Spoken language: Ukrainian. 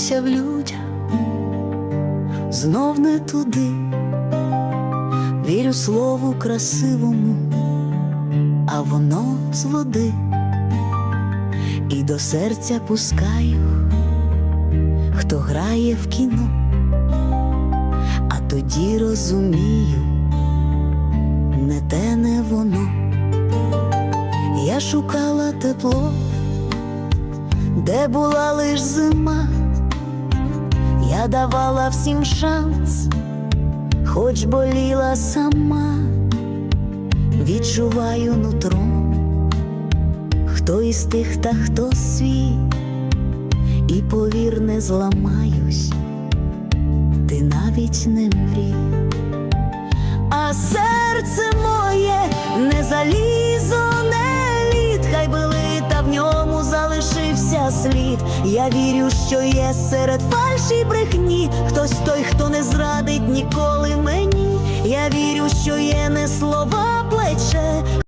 Кохаюся в людях, знов не туди, вірю слову красивому, а воно з води, і до серця пускаю, хто грає в кіно, а тоді розумію, не те, не воно. Я шукала тепло, де була лиш зима, давала всім шанс, хоч боліла сама, відчуваю нутром, хто із тих, та хто свій, і повір, не зламаюсь, ти навіть не мрій, слід. Я вірю, що є серед фальші брехні, хтось той, хто не зрадить ніколи мені. Я вірю, що є не слова